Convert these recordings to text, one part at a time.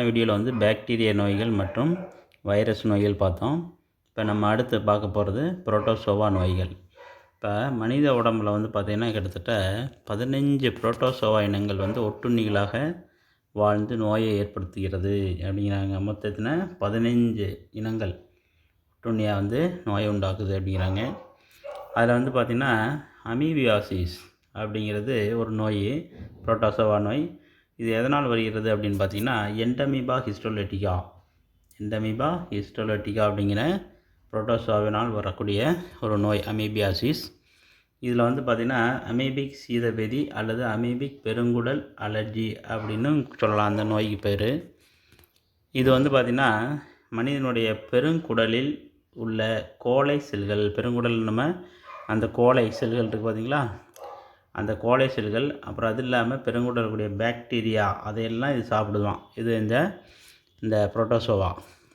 போன வீடியோவில் வந்து பாக்டீரியா நோய்கள் மற்றும் வைரஸ் நோய்கள் பார்த்தோம். இப்போ நம்ம அடுத்து பார்க்க போகிறது புரோட்டோசோவா நோய்கள். இப்போ மனித உடம்பில் வந்து பார்த்திங்கன்னா கிட்டத்தட்ட பதினஞ்சு புரோட்டோசோவா இனங்கள் வந்து ஒட்டுண்ணிகளாக வாழ்ந்து நோயை ஏற்படுத்துகிறது அப்படிங்கிறாங்க. மொத்தத்தில் பதினஞ்சு இனங்கள் ஒட்டுண்ணியாக வந்து நோயை உண்டாக்குது அப்படிங்கிறாங்க. அதில் வந்து பார்த்திங்கன்னா அமீபியாசிஸ் அப்படிங்கிறது ஒரு நோய் புரோட்டோசோவா நோய். இது எதனால் வருகிறது அப்படின்னு பார்த்தீங்கன்னா எண்டமிபா ஹிஸ்டோலெட்டிகா. எண்டமீபா ஹிஸ்டோலெட்டிகா அப்படிங்கிற புரோட்டோசோவினால் வரக்கூடிய ஒரு நோய் அமீபியாசிஸ். இதில் வந்து பார்த்திங்கன்னா அமீபிக் சீதபேதி அல்லது அமீபிக் பெருங்குடல் அலர்ஜி அப்படின்னு சொல்லலாம் அந்த நோய்க்கு பேர். இது வந்து பார்த்திங்கன்னா மனிதனுடைய பெருங்குடலில் உள்ள கோலை செல்கள் பெருங்குடல் நம்ம அந்த கோலை செல்கள் இருக்குது பார்த்திங்களா? அந்த கோழை செல்கள் அப்புறம் அது இல்லாமல் பெருங்குடல் இருக்கக்கூடிய பாக்டீரியா அதையெல்லாம் இது சாப்பிடுவான். இது இந்த இந்த புரோட்டோசோவா.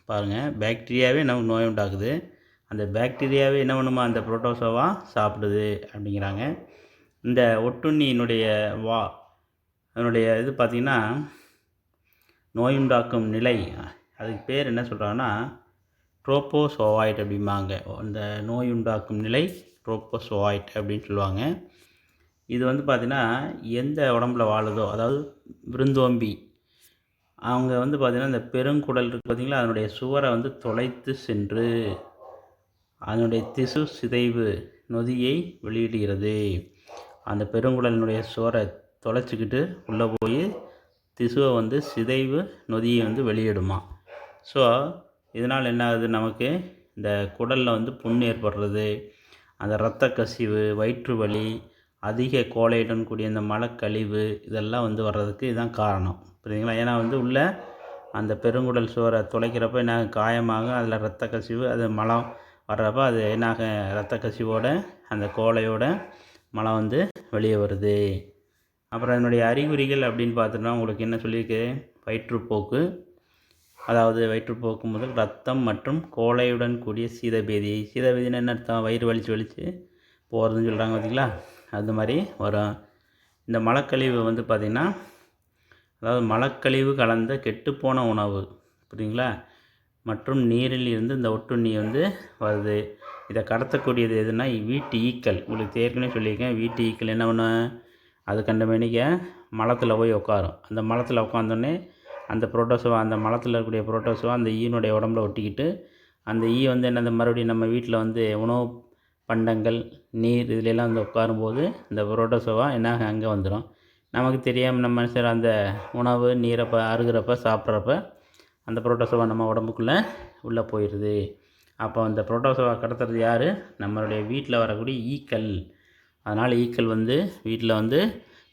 பாருங்கள் பாக்டீரியாவே நமக்கு நோய் உண்டாக்குது? அந்த பாக்டீரியாவே என்ன பண்ணுமா? அந்த புரோட்டோசோவா சாப்பிடுது அப்படிங்கிறாங்க. இந்த ஒட்டுண்ணியினுடைய வா அதனுடைய இது பார்த்திங்கன்னா நோயுண்டாக்கும் நிலை அதுக்கு பேர் என்ன சொல்கிறாங்கன்னா ட்ரோப்போசோவாய்ட் அப்படிம்பாங்க. அந்த நோயுண்டாக்கும் நிலை ட்ரோப்போசோவாய்ட் அப்படின்னு சொல்லுவாங்க. இது வந்து பார்த்திங்கன்னா எந்த உடம்புல வாழுதோ அதாவது விருந்தோம்பி அவங்க வந்து பார்த்திங்கன்னா இந்த பெருங்குடல் இருக்குது பார்த்திங்களா அதனுடைய சுவரை வந்து தொலைத்து சென்று அதனுடைய திசு சிதைவு நொதியை வெளியிடுகிறது. அந்த பெருங்குடலினுடைய சுவரை தொலைச்சிக்கிட்டு உள்ளே போய் திசுவை வந்து சிதைவு நொதியை வந்து வெளியிடுமா. ஸோ இதனால் என்ன ஆகுது நமக்கு? இந்த குடலில் வந்து புண் ஏற்படுறது அந்த இரத்த கசிவு வயிற்று வலி அதிக கோழையுடன் கூடிய இந்த மலக்கழிவு இதெல்லாம் வந்து வர்றதுக்கு இதுதான் காரணம். புரியுதுங்களா? ஏன்னா வந்து உள்ள அந்த பெருங்குடல் சுவரை துளைக்கிறப்ப என்ன காயமாக அதில் ரத்த கசிவு அது மலம் வர்றப்ப அது என்னாக ரத்த கசிவோட அந்த கோழையோட மலம் வந்து வெளியே வருது. அப்புறம் அதனுடைய அறிகுறிகள் அப்படின்னு பார்த்தோம்னா உங்களுக்கு என்ன சொல்லியிருக்கு? வயிற்றுப்போக்கு. அதாவது வயிற்றுப்போக்கு முதல் ரத்தம் மற்றும் கோழையுடன் கூடிய சீதபேதி சீதபேதினா என்ன அர்த்தம்? வயிறு வலிச்சு வலிச்சு போகிறதுன்னு சொல்கிறாங்க பார்த்தீங்களா அது மாதிரி வரும் இந்த மலக்கழிவு வந்து பார்த்திங்கன்னா அதாவது மலக்கழிவு கலந்த கெட்டுப்போன உணவு புரியுங்களா மற்றும் நீரில் இருந்து இந்த ஒட்டுண்ணி வந்து வருது. இதை கடத்தக்கூடியது எதுனா வீட்டு ஈக்கள். உங்களுக்கு ஏற்கனவே சொல்லியிருக்கேன் வீட்டு ஈக்கள் என்ன பண்ணும் அது கண்டமேனிக்க மலத்தில் போய் உட்காரும். அந்த மலத்தில் உட்காந்தோடனே அந்த புரோட்டோசோவா அந்த மலத்தில் இருக்கக்கூடிய புரோட்டோசோவா அந்த ஈனுடைய உடம்புல ஒட்டிக்கிட்டு அந்த ஈ வந்து என்ன மறுபடியும் நம்ம வீட்டில் வந்து உணவு பண்டங்கள் நீர் இதிலெல்லாம் வந்து உட்காரும்போது இந்த புரோட்டோசோவா என்ன அங்கே வந்துடும். நமக்கு தெரியாமல் நம்ம மனுஷர் அந்த உணவு நீரை ப அருகிறப்ப சாப்பிட்றப்ப அந்த புரோட்டோசோவா நம்ம உடம்புக்குள்ளே உள்ளே போயிடுது. அப்போ அந்த புரோட்டோசோவா கடத்துறது யார்? நம்மளுடைய வீட்டில் வரக்கூடிய ஈக்கள். அதனால் ஈக்கள் வந்து வீட்டில் வந்து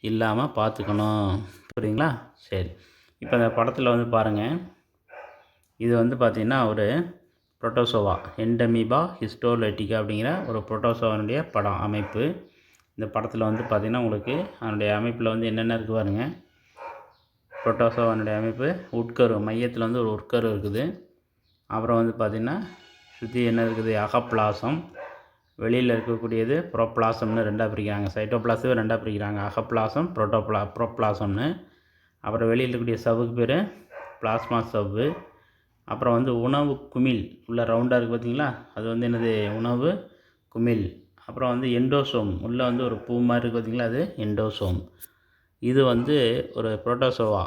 இல்லாமல் பார்த்துக்கணும். புரியுங்களா சரி. இப்போ அந்த படத்தில் வந்து பாருங்கள் இது வந்து பார்த்திங்கன்னா ஒரு புரோட்டோசோவா எண்டமிபா ஹிஸ்டோலைட்டிகா அப்படிங்கிற ஒரு புரோட்டோசோவனுடைய படம் அமைப்பு. இந்த படத்தில் வந்து பார்த்திங்கன்னா உங்களுக்கு அதனுடைய அமைப்பில் வந்து என்னென்ன இருக்குது பாருங்கள் புரோட்டோசோவனுடைய அமைப்பு உட்கரு மையத்தில் வந்து ஒரு உட்கரு இருக்குது. அப்புறம் வந்து பார்த்திங்கன்னா சுற்றி என்ன இருக்குது? அகப்ளாசம் வெளியில் இருக்கக்கூடியது ப்ரோப்ளாசம்னு ரெண்டாக பிரிக்கிறாங்க. சைட்டோப்ளாஸும் ரெண்டாக பிரிக்கிறாங்க. அகப்பிளாசம் ப்ரோட்டோப்ளா ப்ரோப்ளாசம்னு. அப்புறம் வெளியில் இருக்கக்கூடிய சவுக்கு பேர் பிளாஸ்மா சவ்வு. அப்புறம் வந்து உணவு குமிழ் உள்ள ரவுண்டாக இருக்குது பார்த்தீங்களா அது வந்து என்னது? உணவு குமிழ். அப்புறம் வந்து எண்டோசோம் உள்ளே வந்து ஒரு பூ மாதிரி இருக்குது பார்த்தீங்களா அது எண்டோசோம் இது வந்து ஒரு புரோட்டோசோவா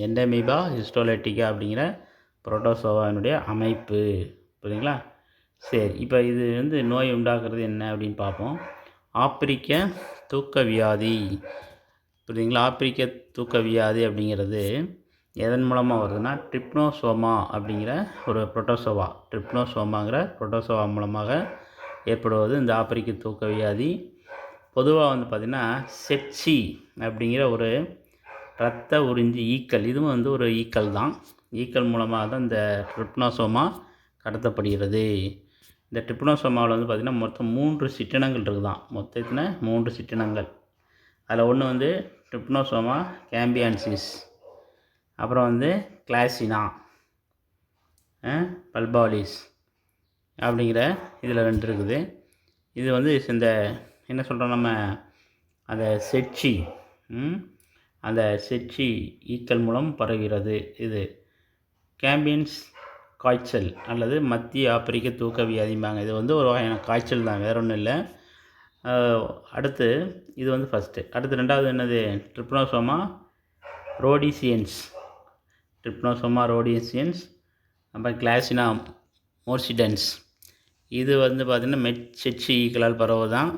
எண்டமீபா ஹிஸ்டோலைட்டிகா அப்படிங்கிற புரோட்டோசோவாவினுடைய அமைப்பு. புரியுதுங்களா? சரி இப்போ இது வந்து நோய் உண்டாக்குறது என்ன அப்படின்னு பார்ப்போம். ஆப்பிரிக்க தூக்க வியாதி புரியுதுங்களா? ஆப்பிரிக்க தூக்க வியாதி அப்படிங்கிறது எதன் மூலமாக வருதுன்னா ட்ரிப்னோசோமா அப்படிங்கிற ஒரு புரோட்டோசோவா ட்ரிப்னோசோமாங்கிற புரோட்டோசோவா மூலமாக ஏற்படுவது இந்த ஆப்பிரிக்க தூக்க வியாதி. பொதுவாக வந்து பார்த்திங்கன்னா செட்சி அப்படிங்கிற ஒரு இரத்த உறிஞ்சி ஈக்கல் இதுவும் வந்து ஒரு ஈக்கல் தான். ஈக்கல் மூலமாக தான் இந்த ட்ரிப்னோசோமா கடத்தப்படுகிறது. இந்த ட்ரிப்னோசோமாவில் வந்து பார்த்திங்கன்னா மொத்தம் மூன்று சிற்றினங்கள் இருக்குதான். மொத்தத்தில் மூன்று சிற்றினங்கள். அதில் ஒன்று வந்து ட்ரிப்னோசோமா கேம்பியான்சிஸ் அப்புறம் வந்து கிளாசினா பல்பாலிஸ் அப்படிங்கிற இதில் ரெண்டு இருக்குது. இது வந்து இந்த என்ன சொல்கிறோம் நம்ம அந்த செட்சி அந்த செட்சி ஈக்கள் மூலம் பரவுகிறது இது. கேம்பியன்ஸ் காய்ச்சல் அல்லது மத்திய ஆப்பிரிக்க தூக்க வியாதிம்பாங்க இது வந்து ஒரு வகையான காய்ச்சல் தான் வேற ஒன்றும் இல்லை. அடுத்து இது வந்து ஃபஸ்ட்டு அடுத்து ரெண்டாவது என்னது? ட்ரிப்னோசோமா ரோடிசியன்ஸ் ட்ரிப்னோசோமா ரோடிசியன்ஸ் அப்புறம் கிளாசினா மோர்சிடன்ஸ் இது வந்து பார்த்திங்கன்னா மெட்செச்சி ஈக்களால் பரவுதான்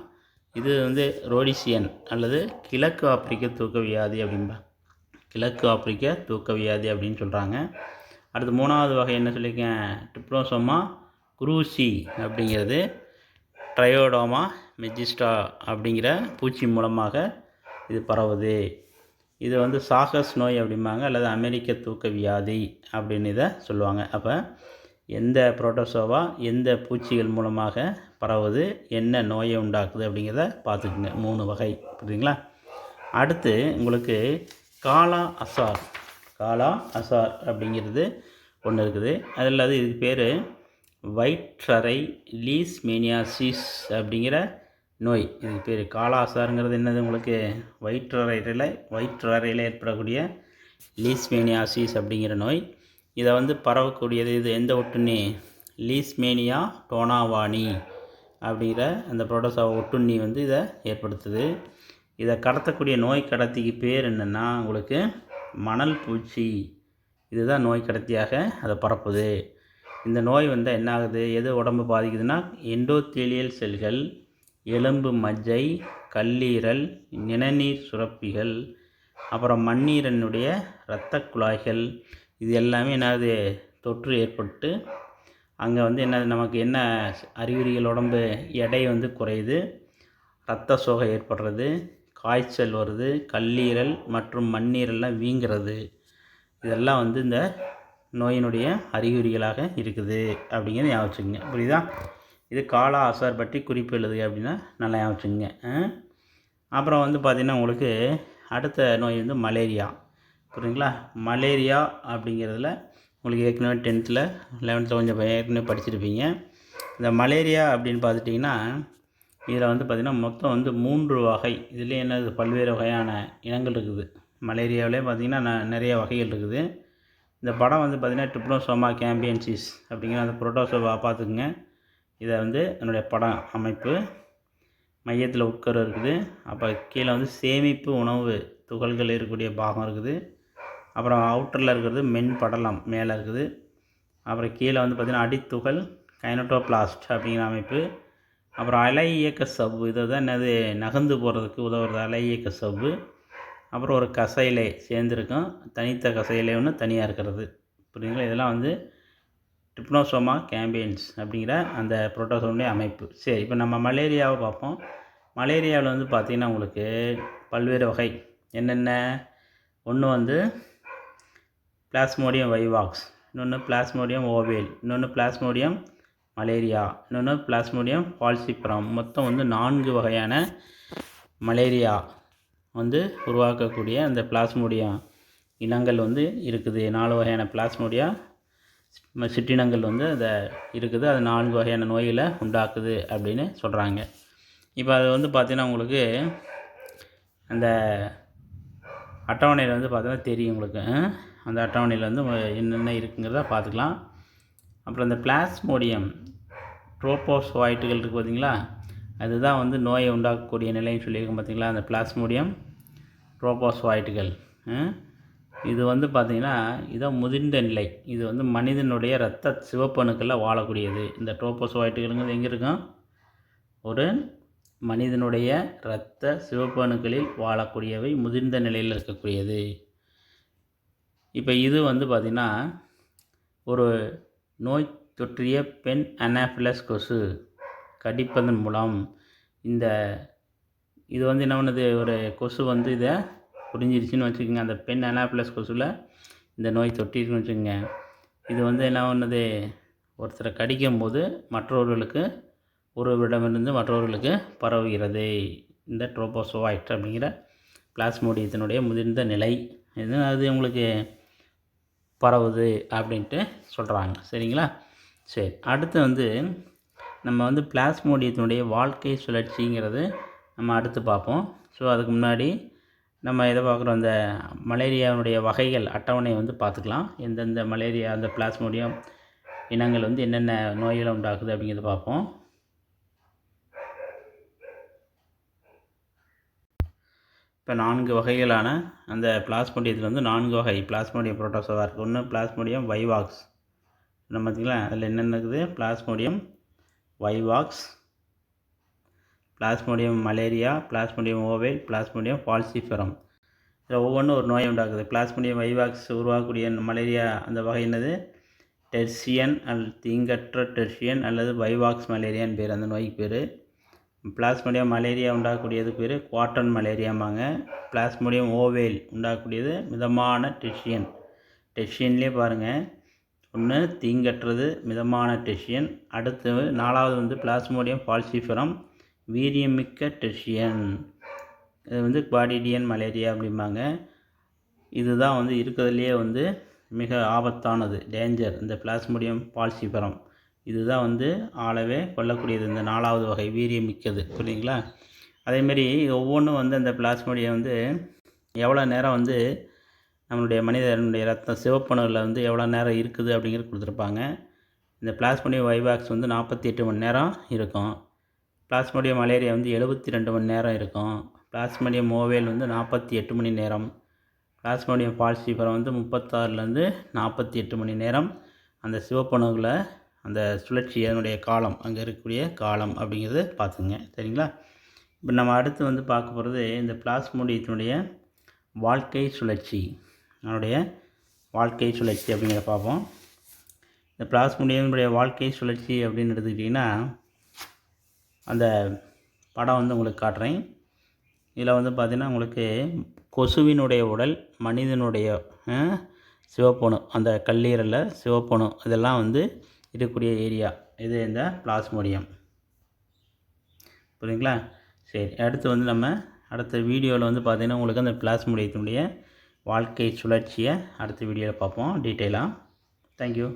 இது வந்து ரோடிசியன் அல்லது கிழக்கு ஆப்பிரிக்க தூக்க வியாதி அப்படின்பா கிழக்கு ஆப்பிரிக்க தூக்க வியாதி அப்படின்னு சொல்கிறாங்க அடுத்து மூணாவது வகை என்ன சொல்லியிருக்கேன்? ட்ரிப்னோசோமா குரூசி அப்படிங்கிறது ட்ரையோடோமா மெஜிஸ்டா அப்படிங்கிற பூச்சி மூலமாக இது பரவுது. இது வந்து சாகஸ் நோய் அப்படிம்பாங்க அல்லது அமெரிக்க தூக்க வியாதி அப்படின்னு இதை சொல்லுவாங்க. அப்போ எந்த புரோட்டோசோவா எந்த பூச்சிகள் மூலமாக பரவுது என்ன நோயை உண்டாக்குது அப்படிங்கிறத பார்த்துக்குங்க. மூணு வகை புரியுதுங்களா? அடுத்து உங்களுக்கு காலா அசார் காலா அசார் அப்படிங்கிறது ஒன்று இருக்குது. அதில் அது இதுக்கு பேர் வயிற்றறை லீஸ் மீனியாசிஸ் அப்படிங்கிற நோய். இதுக்கு பேர் காலாசாருங்கிறது என்னது? உங்களுக்கு வயிற்றறையில் வயிற்றறையில் ஏற்படக்கூடிய லீஸ்மேனியாசிஸ் அப்படிங்கிற நோய். இதை வந்து பரவக்கூடியது இது எந்த ஒட்டுண்ணி? லீஸ்மேனியா டோனாவானி அப்படிங்கிற அந்த புரோட்டோசா ஒட்டுண்ணி வந்து இதை ஏற்படுத்துது. இதை கடத்தக்கூடிய நோய் கடத்திக்கு பேர் என்னென்னா உங்களுக்கு மணல் பூச்சி. இதுதான் நோய் கடத்தியாக அதை பரப்புது. இந்த நோய் வந்து என்ன ஆகுது எது உடம்பு பாதிக்குதுன்னா எண்டோத்தீலியல் செல்கள் எலும்பு மஜ்ஜை கல்லீரல் நிணநீர் சுரப்பிகள் அப்புறம் மண்ணீரனுடைய இரத்த குழாய்கள். இது எல்லாமே என்னது தொற்று ஏற்பட்டு அங்கே வந்து என்ன நமக்கு என்ன அறிகுறிகள் உடம்பு எடை வந்து குறையுது இரத்த சோகை ஏற்படுறது காய்ச்சல் வருது கல்லீரல் மற்றும் மண்ணீரெல்லாம் வீங்கிறது. இதெல்லாம் வந்து இந்த நோயினுடைய அறிகுறிகளாக இருக்குது அப்படிங்கிறத ஞாபகம் வச்சுக்கோங்க. புரியுதா? இது காலா அசார் பற்றி குறிப்பு எழுதுக அப்படின்னா நல்லா வச்சுங்க அப்புறம் வந்து பார்த்திங்கன்னா உங்களுக்கு அடுத்த நோய் வந்து மலேரியா. புரியுங்களா மலேரியா அப்படிங்கிறதுல உங்களுக்கு ஏற்கனவே டென்த்தில் லெவன்த்தில் கொஞ்சம் ஏற்கனவே படிச்சிருப்பீங்க. இந்த மலேரியா அப்படின்னு பார்த்துட்டிங்கன்னா இதில் வந்து பார்த்திங்கன்னா மொத்தம் வந்து மூன்று வகை. இதுலேயே என்னது பல்வேறு வகையான இனங்கள் இருக்குது. மலேரியாவிலே பார்த்திங்கன்னா ந- நிறைய வகைகள் இருக்குது. இந்த படம் வந்து பார்த்திங்கன்னா ட்ரிப்னோசோமா கேம்பியன்சிஸ் அப்படிங்கிற அந்த புரோட்டோசோவா பார்த்துக்குங்க. இதை வந்து என்னுடைய படம் அமைப்பு மையத்தில் உட்கரு இருக்குது. அப்போ கீழே வந்து சேமிப்பு உணவு துகள்கள் இருக்கக்கூடிய பாகம் இருக்குது. அப்புறம் அவுட்டரில் இருக்கிறது மென் படலம் மேலே இருக்குது. அப்புறம் கீழே வந்து பார்த்திங்கன்னா அடித்துகள் கைனட்டோபிளாஸ்ட் அப்படிங்கிற அமைப்பு. அப்புறம் அலை இயக்க சவ்வு இதை தான் என்னது நகர்ந்து போகிறதுக்கு உதவுறது அலை இயக்க சவ்வு. அப்புறம் ஒரு கசையிலை சேர்ந்துருக்கும். தனித்த கசையிலை ஒன்று தனியாக இருக்கிறது. புரியுதுங்களா? இதெல்லாம் வந்து டிப்னோசோமா கேம்பியன்ஸ் அப்படிங்கிற அந்த புரோட்டோசோனுடைய அமைப்பு. சரி இப்போ நம்ம மலேரியாவை பார்ப்போம். மலேரியாவில் வந்து பார்த்திங்கன்னா உங்களுக்கு பல்வேறு வகை. என்னென்ன? ஒன்று வந்து பிளாஸ்மோடியம் வைவாக்ஸ் இன்னொன்று பிளாஸ்மோடியம் ஓவேல் இன்னொன்று பிளாஸ்மோடியம் மலேரியா இன்னொன்று பிளாஸ்மோடியம் பால்சிப்ரம். மொத்தம் வந்து நான்கு வகையான மலேரியா வந்து உருவாக்கக்கூடிய அந்த பிளாஸ்மோடியம் இனங்கள் வந்து இருக்குது. நாலு வகையான பிளாஸ்மோடியா சிற்றினங்கள் வந்து அதை இருக்குது. அது நான்கு வகையான நோய்களை உண்டாக்குது அப்படின்னு சொல்கிறாங்க இப்போ அது வந்து பார்த்திங்கன்னா உங்களுக்கு அந்த அட்டவணையில் வந்து பார்த்தோன்னா தெரியும் உங்களுக்கு. அந்த அட்டவணையில் வந்து என்னென்ன இருக்குங்கிறத பார்த்துக்கலாம் அப்புறம் இந்த பிளாஸ்மோடியம் ட்ரோபோசோயிட்டுகள் இருக்குது பார்த்தீங்களா அதுதான் வந்து நோயை உண்டாக்கக்கூடிய நிலைன்னு சொல்லியிருக்கோம் பார்த்தீங்களா அந்த பிளாஸ்மோடியம் ட்ரோபோசோயிட்டுகள். இது வந்து பார்த்திங்கன்னா இதான் முதிர்ந்த நிலை. இது வந்து மனிதனுடைய இரத்த சிவப்பணுக்களில் வாழக்கூடியது. இந்த ட்ரோபோஸ்வாய்ட்டுகளுங்கிறது எங்கே இருக்கும்? ஒரு மனிதனுடைய இரத்த சிவப்பணுக்களில் வாழக்கூடியவை முதிர்ந்த நிலையில் இருக்கக்கூடியது. இப்போ இது வந்து பார்த்திங்கன்னா ஒரு நோய் தொற்றிய பெண் அனாஃபிலஸ் கொசு கடிப்பதன் மூலம் இந்த இது வந்து என்ன பண்ணுது? ஒரு கொசு வந்து இதை புரிஞ்சிருச்சுன்னு வச்சுக்கோங்க. அந்த பெண் அனாஃபிலஸ் கொசுவில் இந்த நோய் தொட்டிருக்குன்னு வச்சுக்கோங்க. இது வந்து என்ன பண்ணுது? ஒருத்தரை கடிக்கும் போது மற்றவர்களுக்கு ஒருவரிடமிருந்து மற்றவர்களுக்கு பரவுகிறது. இந்த ட்ரோபோசோவாய்ட் அப்படிங்கிற பிளாஸ்மோடியத்தினுடைய முதிர்ந்த நிலை. இது அது உங்களுக்கு பரவுது அப்படின்ட்டு சொல்கிறாங்க சரிங்களா? சரி அடுத்து வந்து நம்ம வந்து பிளாஸ்மோடியத்தினுடைய வாழ்க்கை சுழற்சிங்கிறது நம்ம அடுத்து பார்ப்போம். ஸோ அதுக்கு முன்னாடி நம்ம எதை பார்க்குறோம்? இந்த மலேரியாவுடைய வகைகள் அட்டவணை வந்து பார்த்துக்கலாம். எந்தெந்த மலேரியா அந்த பிளாஸ்மோடியம் இனங்கள் வந்து என்னென்ன நோய்களை உண்டாக்குது அப்படிங்கிறத பார்ப்போம். இப்போ நான்கு வகைகளான அந்த பிளாஸ்மோடியத்தில் வந்து நான்கு வகை பிளாஸ்மோடியம் புரோட்டோசோவா இருக்குது ஒன்று பிளாஸ்மோடியம் வைவாக்ஸ். நம்ம பார்த்திங்களா அதில் என்னென்ன இருக்குது? Plasmodium vivax plasmodium malaria plasmodium ovale plasmodium falciparum இதில் ஒவ்வொன்றும் ஒரு நோயை உண்டாக்குது. பிளாஸ்மோடியம் வைவாக்ஸ் உருவாகக்கூடிய மலேரியா அந்த வகை என்னது? டெர்சியன் அல் தீங்கற்ற டெர்சியன் அல்லது வைவாக்ஸ் மலேரியான்னு பேர். அந்த நோய்க்கு பேர். பிளாஸ்மோடியம் மலேரியா உண்டாகக்கூடியது பேர் குவாட்டன் மலேரியாம்பாங்க பிளாஸ்மோடியம் ஓவேல் உண்டாகக்கூடியது மிதமான டெஷியன் டெஷியன்லேயே பாருங்கள் ஒன்று தீங்கற்றது மிதமான டெஷியன் அடுத்து நாலாவது வந்து பிளாஸ்மோடியம் பால்சிஃபரம் வீரியமிக்க டெஷியன் இது வந்து குவாடிடியன் மலேரியா அப்படிம்பாங்க. இதுதான் வந்து இருக்கிறதுலையே வந்து மிக ஆபத்தானது டேஞ்சர் இந்த பிளாஸ்மோடியம் பால்சிபரம் இதுதான் வந்து ஆளவே கொல்லக்கூடியது இந்த நாலாவது வகை வீரியமிக்கது. புரியுங்களா அதேமாரி ஒவ்வொன்றும் வந்து அந்த பிளாஸ்மோடியம் வந்து எவ்வளோ நேரம் வந்து நம்மளுடைய மனிதனுடைய ரத்தம் சிவப்பணுவில் வந்து எவ்வளோ நேரம் இருக்குது அப்படிங்கிறது கொடுத்துருப்பாங்க. இந்த பிளாஸ்மோடியம் வைவாக்ஸ் வந்து நாற்பத்தி எட்டு மணி நேரம் இருக்கும். பிளாஸ்மோடியம் மலேரியா வந்து எழுபத்தி ரெண்டு மணி நேரம் இருக்கும். பிளாஸ்மோடியம் மோவேல் வந்து நாற்பத்தி எட்டு மணி நேரம். பிளாஸ்மோடியம் ஃபால்சிஃபரம் வந்து முப்பத்தாறுலேருந்து நாற்பத்தி எட்டு மணி நேரம். அந்த சிவப்பணுவில் அந்த சுழற்சி அதனுடைய காலம் அங்கே இருக்கக்கூடிய காலம் அப்படிங்கிறது பார்த்துங்க சரிங்களா? இப்போ நம்ம அடுத்து வந்து பார்க்க போகிறது இந்த பிளாஸ்மோடியத்தினுடைய வாழ்க்கை சுழற்சி. அதனுடைய வாழ்க்கை சுழற்சி அப்படிங்கிறத பார்ப்போம். இந்த பிளாஸ்மோடியனுடைய வாழ்க்கை சுழற்சி அப்படின்னு எடுத்துக்கிட்டிங்கன்னா அந்த படம் வந்து உங்களுக்கு காட்டுறேன். இதில் வந்து பார்த்திங்கன்னா உங்களுக்கு கொசுவினுடைய உடல் மனிதனுடைய சிவப்பணு அந்த கல்லீரலில் சிவப்பணு இதெல்லாம் வந்து இருக்கக்கூடிய ஏரியா. இது இந்த பிளாஸ்மோடியம். புரியுங்களா சரி அடுத்து வந்து நம்ம அடுத்த வீடியோவில் வந்து பார்த்திங்கன்னா உங்களுக்கு அந்த பிளாஸ்மோடியத்தினுடைய வாழ்க்கை சுழற்சியை அடுத்த வீடியோவில் பார்ப்போம். டீட்டெயிலாக தேங்க்யூ